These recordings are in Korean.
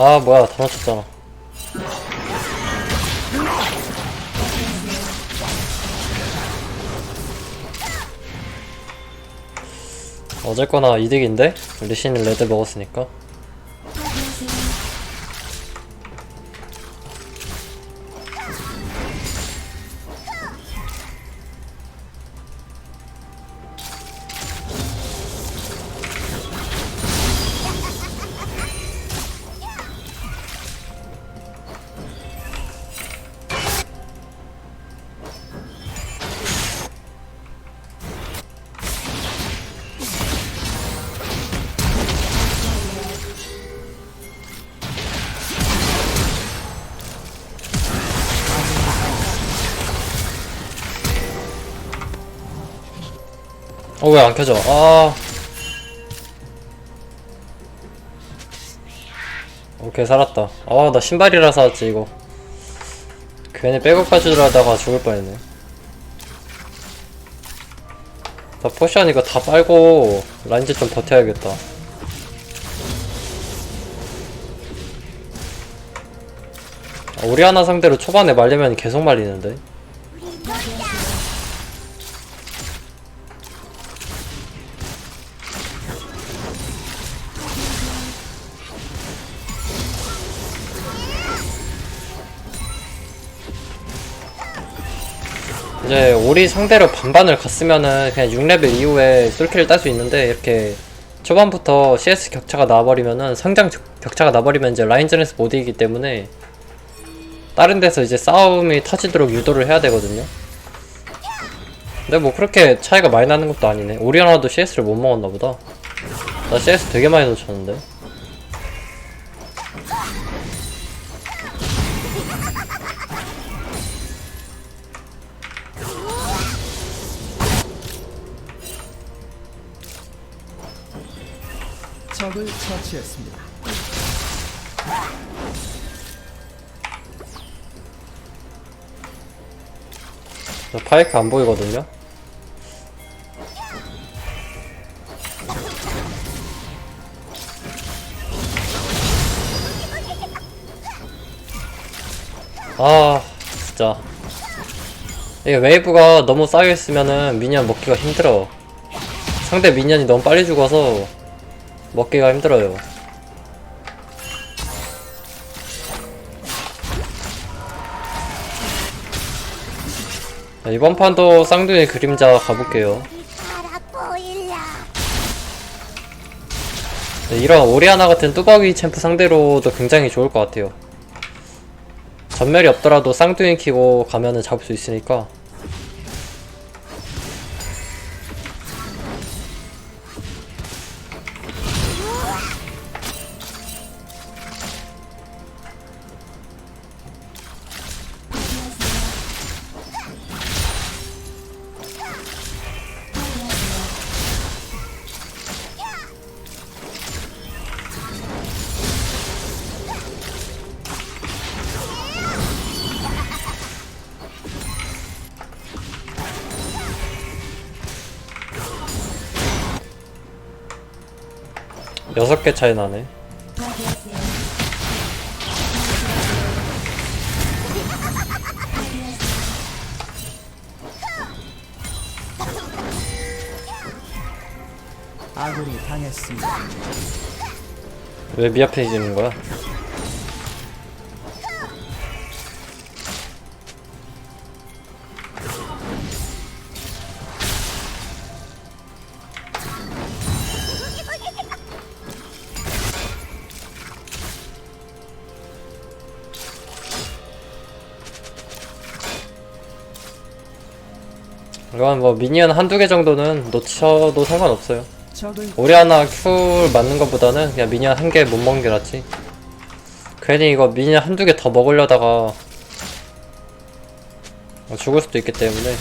아 뭐야 다 맞췄잖아 어쨌거나 이득인데? 리신이 레드 먹었으니까 어 왜 안 켜져? 아. 오케이 살았다. 아 나 신발이라 사왔지 이거. 괜히 백업까지 들어다가 죽을 뻔했네. 나 포션 이거 다 빨고 라인즈 좀 버텨야겠다. 아, 우리 하나 상대로 초반에 말리면 계속 말리는데 이제 우리 상대로 반반을 갔으면은 그냥 6레벨 이후에 솔킬을 딸 수 있는데 이렇게 초반부터 CS 격차가 나버리면은 성장 적- 격차가 나버리면 이제 라인전에서 못 이기기 때문에 다른 데서 이제 싸움이 터지도록 유도를 해야 되거든요. 근데 뭐 그렇게 차이가 많이 나는 것도 아니네. 오리아나도 CS를 못 먹었나 보다. 나 CS 되게 많이 놓쳤는데. 적을 처치했습니다. 저 파이크 안 보이거든요. 아, 진짜. 이게 웨이브가 너무 쌓여있으면은 미니언 먹기가 힘들어. 상대 미니언이 너무 빨리 죽어서 먹기가 힘들어요. 자, 이번 판도 쌍둥이 그림자 가볼게요. 네, 이런 오리아나 같은 뚜벅이 챔프 상대로도 굉장히 좋을 것 같아요. 전멸이 없더라도 쌍둥이 키고 가면은 잡을 수 있으니까. 개 차이 나네. 아군이 당했습니다. 왜 미아페이지는 거야? 뭐 미니언 한두 개 정도는 놓쳐도 상관없어요. 하나 큐 맞는 것보다는 그냥 미니언 한 개 못 먹는 게 낫지. 괜히 이거 미니언 한두 개 더 먹으려다가 어, 죽을 수도 있기 때문에.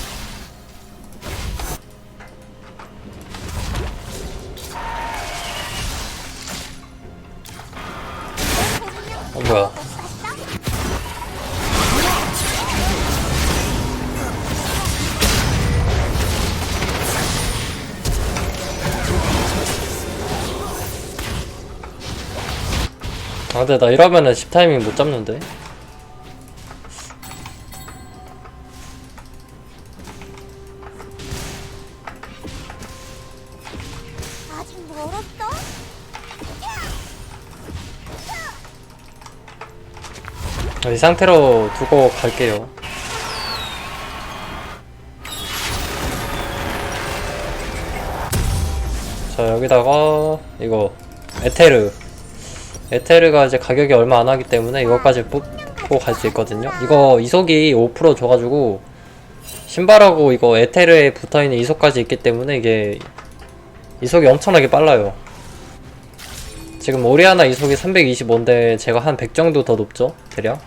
근데 나 이러면은 10 타이밍 못 잡는데? 아직 멀었어? 이 상태로 두고 갈게요. 자 여기다가 이거 에테르 에테르가 이제 가격이 얼마 안 하기 때문에 이것까지 뽑고 갈 수 있거든요. 이거 이속이 5% 줘가지고 신발하고 이거 에테르에 붙어있는 이속까지 있기 때문에 이게 이속이 엄청나게 빨라요. 지금 오리아나 이속이 325인데 제가 한 100 정도 더 높죠? 대략?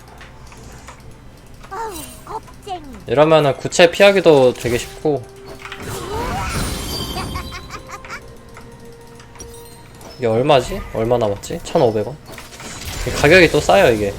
이러면은 구체 피하기도 되게 쉽고 이게 얼마지? 얼마 남았지? 1,500원? 가격이 또 싸요 이게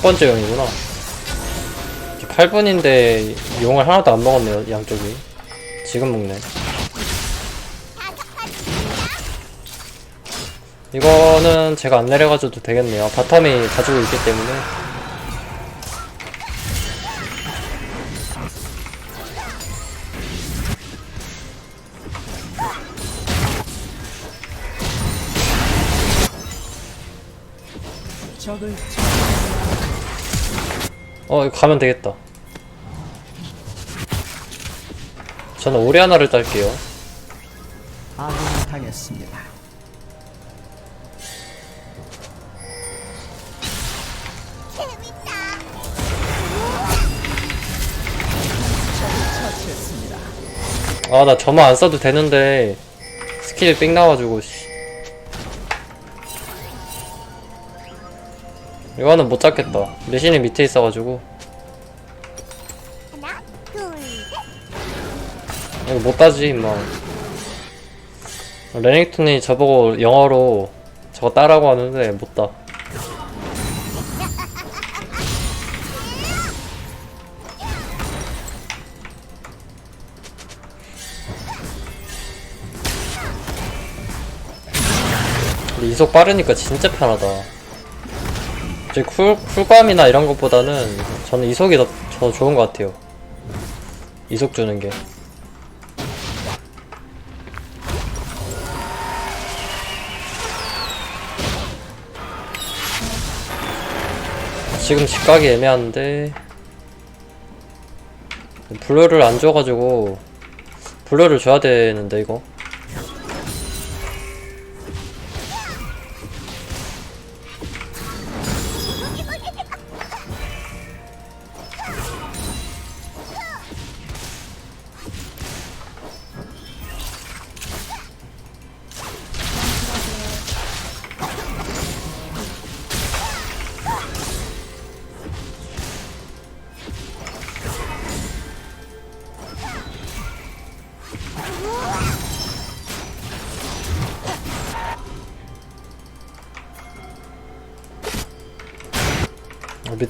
첫 번째 용이구나. 8분인데 용을 하나도 안 먹었네요 양쪽이. 지금 먹네. 이거는 제가 안 내려가줘도 되겠네요. 바텀이 가지고 있기 때문에 어 이거 가면 되겠다 저는 오리아나를 딸게요 아군이 당했습니다. 처치했습니다. 아 나 점화 안 써도 되는데 스킬 삑 나와가지고 씨. 이거는 못 잡겠다 레신이 밑에 있어가지고 하나 이거 못 따지 임마 레닝턴이 저보고 영어로 저거 따라고 하는데 못 따. 근데 이속 빠르니까 진짜 편하다. 이제 쿨, 쿨감이나 이런 것보다는 저는 이속이 더, 더 좋은 것 같아요. 이속 주는 게. 지금 집 가기 애매한데 블루를 안 줘가지고 블루를 줘야 되는데 이거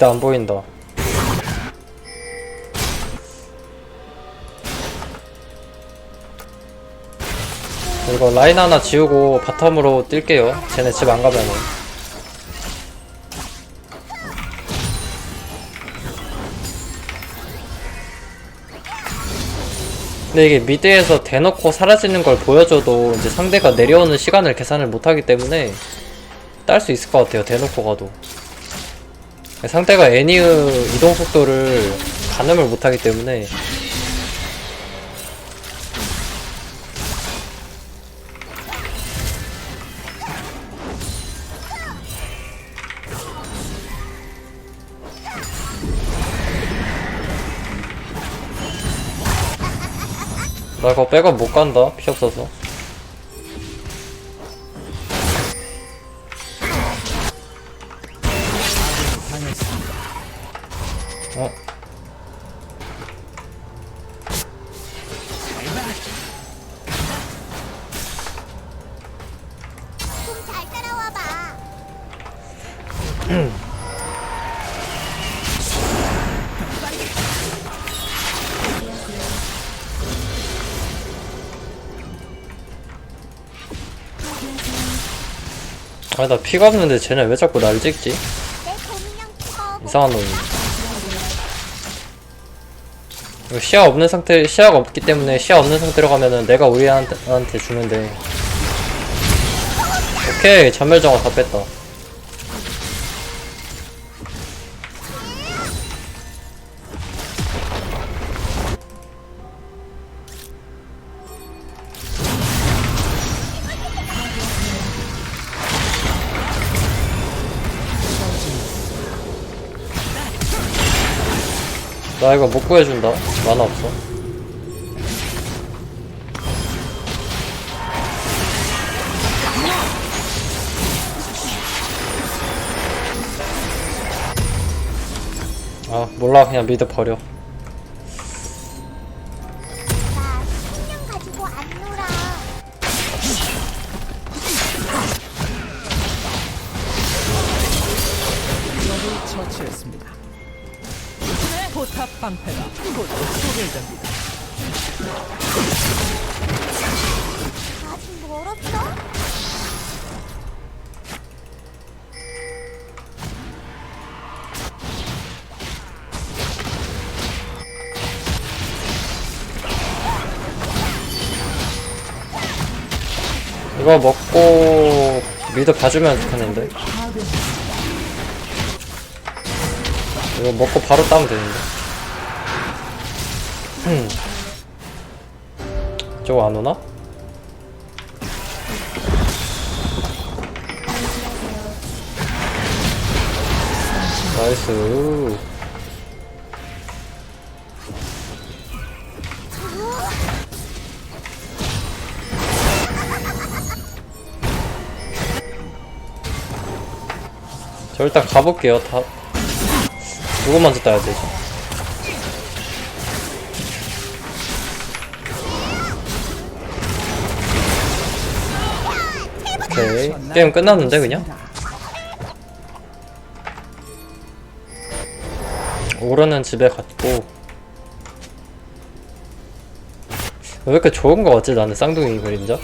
어, 미드 안 보인다. 이거 라인 하나 지우고 바텀으로 뛸게요. 쟤네 집 안 가면은. 근데 이게 미드에서 대놓고 사라지는 걸 보여줘도 이제 상대가 내려오는 시간을 계산을 못하기 때문에 딸 수 있을 것 같아요 대놓고 가도 상태가 애니의 이동 속도를 가늠을 못하기 때문에 나 그거 백업 못 간다 피 없어서. 피가 없는데 쟤네 왜 자꾸 날 찍지? 이상한. 이거 시야 없는 상태, 시야가 없기 때문에 시야 없는 상태로 가면은 내가 우리한테 돼. 오케이, 전멸정화 다 뺐다. 나 이거 못 구해준다. 만화 없어. 아 몰라 그냥 미드 버려. 처치했습니다. 포탑 방패가 곧 소멸됩니다. 아직 멀었어? 이거 먹고 미드 봐주면 좋겠는데. 이거 먹고 바로 따면 되는데. 흠. 저거 안 오나? 나이스. 저 일단 가볼게요. 다 누구 먼저 따야 되지? 게임 끝났는데 그냥? 오르는 집에 갔고 왜 이렇게 좋은 거 같지 나는 쌍둥이 그림자?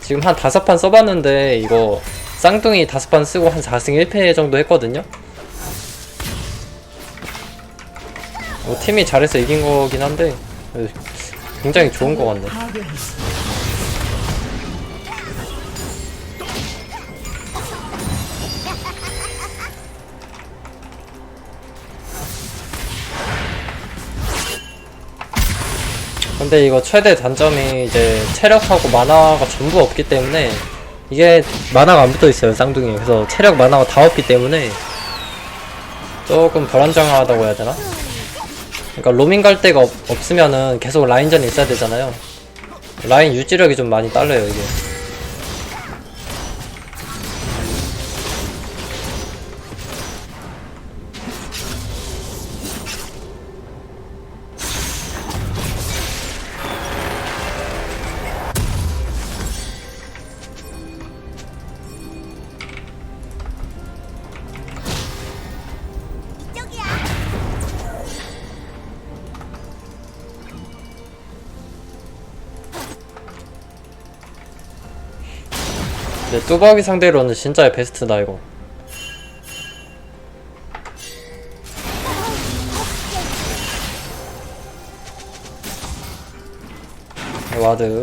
지금 한 다섯 판 써봤는데 이거 쌍둥이 다섯 판 쓰고 한 4승 1패 정도 했거든요? 뭐 팀이 잘해서 이긴 거긴 한데 굉장히 좋은 거 같네 근데 이거 최대 단점이 이제 체력하고 만화가 전부 없기 때문에 이게 만화가 안 붙어 있어요 쌍둥이 그래서 체력 만화가 다 없기 때문에 조금 불안정하다고 해야 되나? 그러니까 로밍 갈 데가 없, 없으면은 계속 라인전이 있어야 되잖아요. 라인 유지력이 좀 많이 딸려요 이게 뚜벅이 상대로는 진짜 베스트다 이거. 와드.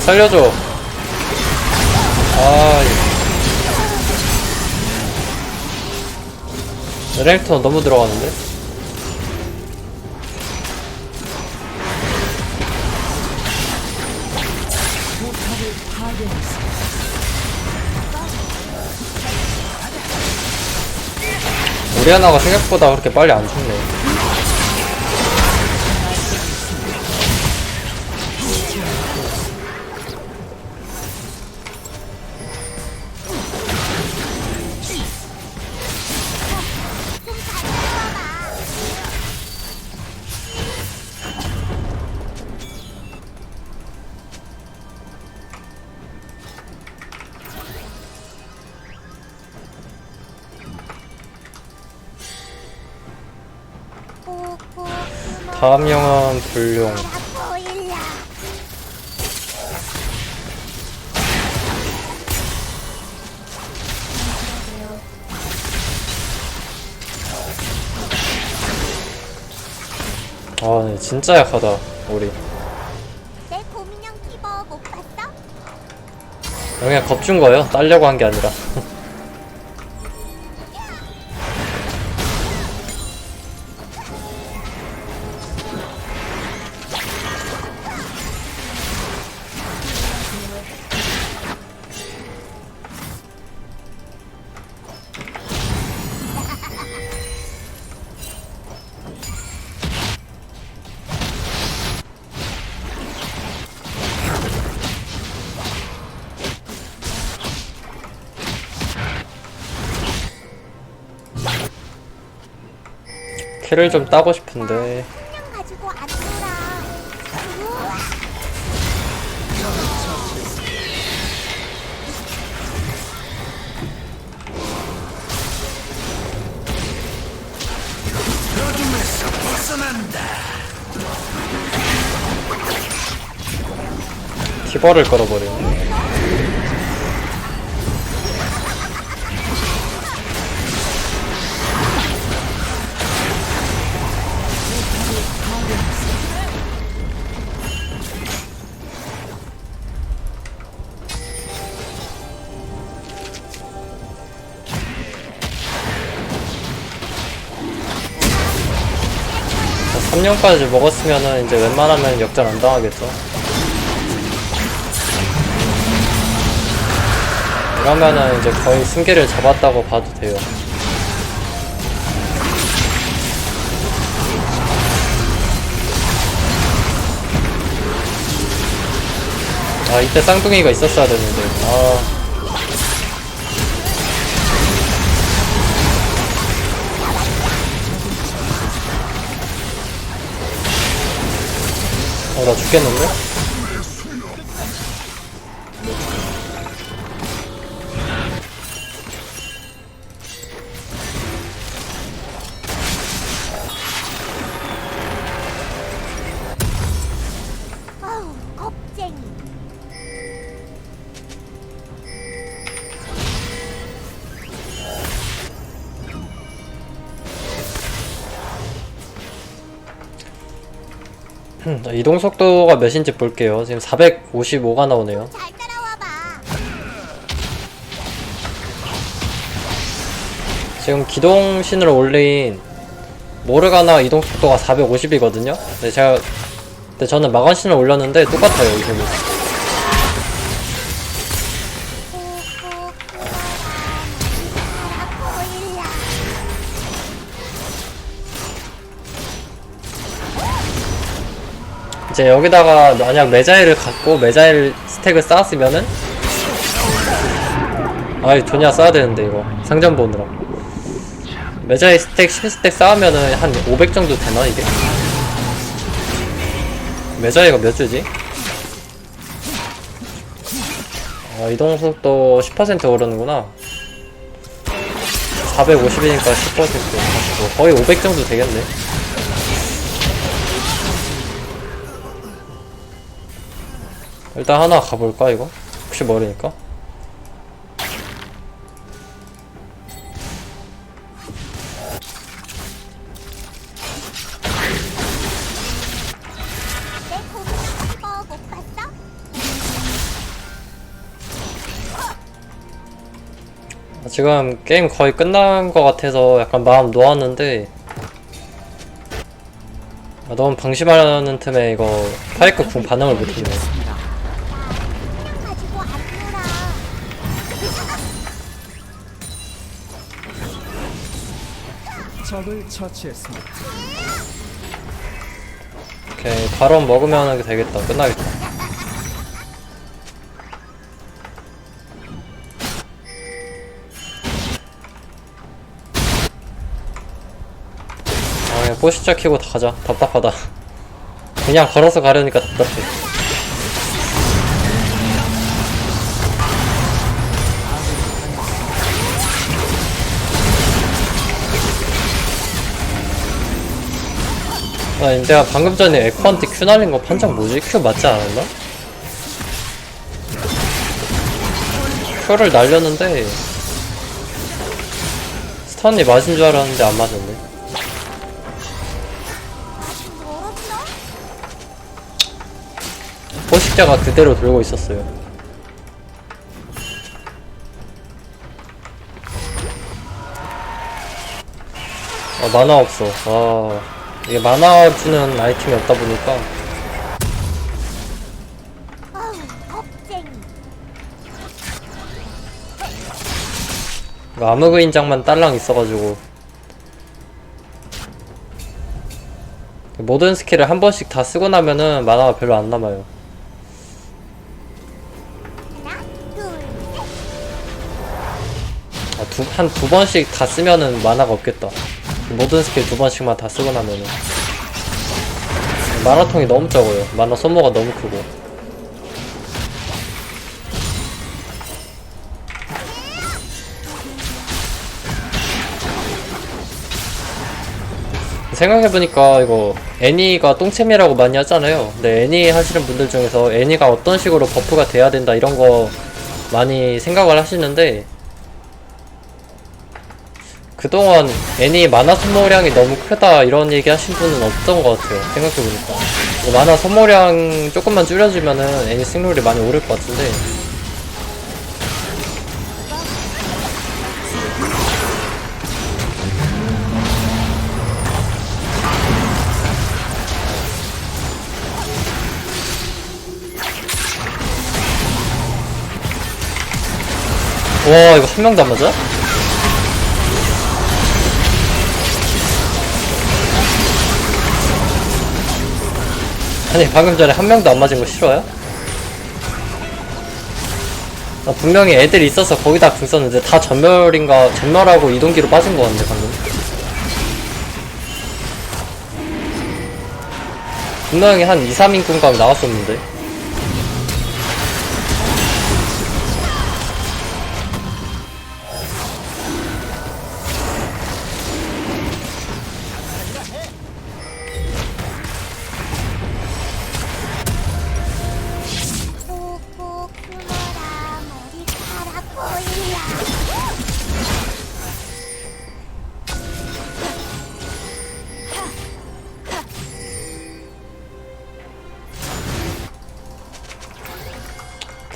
살려줘 레렉터 너무 들어가는데? 우리 하나가 생각보다 그렇게 빨리 안 죽네. 다음 영은 불용. 아, 네, 진짜 약하다, 우리. 내 고민형 티버 못 봤어? 그냥 겁준 거예요. 따려고 한 게 아니라. 키를 좀 따고 싶은데. 티버를 걸어버리네. 3년까지 먹었으면은 이제 웬만하면 역전 안 당하겠죠. 이러면은 이제 거의 승기를 잡았다고 봐도 돼요. 아 이때 쌍둥이가 있었어야 되는데 아 어, 나 죽겠는데? 이동 속도가 몇인지 볼게요. 지금 455가 나오네요. 잘 따라와봐. 지금 기동신을 올린 모르가나 이동 속도가 450이거든요. 근데 제가 근데 저는 마건신을 올렸는데 똑같아요 이름이. 이제 여기다가 만약 메자일을 갖고 메자일 스택을 쌓았으면은 아이 존야 써야 되는데 이거. 상점 보느라. 메자일 스택 10스택 쌓으면은 한 500 정도 되나 이게? 메자이가 몇 주지? 아 이동속도 10% 오르는구나. 450이니까 10% 거의 500 정도 되겠네 일단 하나 가볼까 이거? 혹시 모르니까? 지금 게임 거의 끝난 것 같아서 약간 마음 놓았는데 아, 너무 방심하는 틈에 이거 파이크 궁 반응을 못했네 처치했습니다. 오케이 바로 먹으면 되겠다. 끝나겠다. 아 그냥 포시자 키고 다 가자. 답답하다. 그냥 걸어서 가려니까 답답해 아 내가 방금 전에 에코한테 큐 날린 거 판정 뭐지? 큐 맞지 않았나? 큐를 날렸는데 스턴이 맞은 줄 알았는데 안 맞았네? 포식자가 그대로 돌고 있었어요 아 만화 없어 아 이게 만화 주는 아이템이 없다 보니까 암흑의 인장만 딸랑 있어가지고 모든 스킬을 한 번씩 다 쓰고 나면은 만화가 별로 안 남아요. 아, 두, 한 두 번씩 다 쓰면은 만화가 없겠다. 모든 스킬 두 번씩만 다 쓰고 나면은. 만화통이 너무 적어요. 만화 소모가 너무 크고. 생각해보니까 이거 애니가 똥챔이라고 많이 하잖아요. 근데 애니 하시는 분들 중에서 애니가 어떤 식으로 버프가 돼야 된다 이런 거 많이 생각을 하시는데 그동안 애니 만화 소모량이 너무 크다 이런 얘기 하신 분은 없던 것 같아요 생각해보니까 뭐 만화 소모량 조금만 줄여주면은 애니 승률이 많이 오를 것 같은데 와 이거 한 명도 안 맞아? 아니 방금 전에 한 명도 안 맞은 거 싫어요? 아, 분명히 애들이 있어서 거기다 궁 썼는데 다 전멸인가 전멸하고 이동기로 빠진 거 같네 방금 분명히 한 2, 3인 궁각 나왔었는데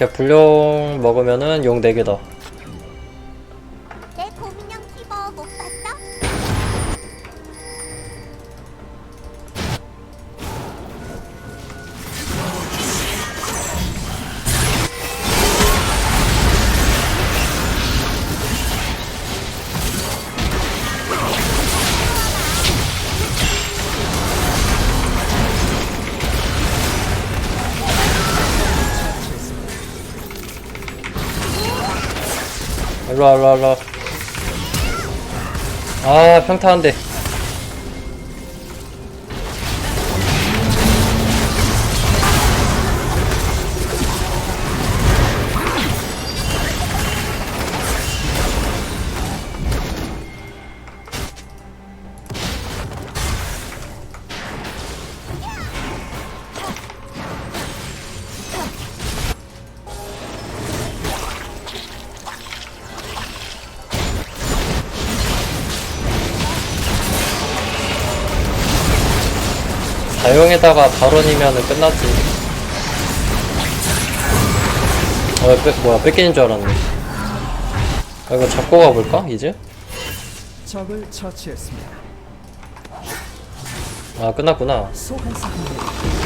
이렇게 불용 먹으면은 용 4개다 일로와 일로와 아 평타 한대 다용에다가 발언이면은 끝났지 어 뺏, 뭐야 뺏기는 줄 알았네 아, 이거 잡고 가볼까 이제? 적을 처치했습니다. 아 끝났구나 소환사 한 명.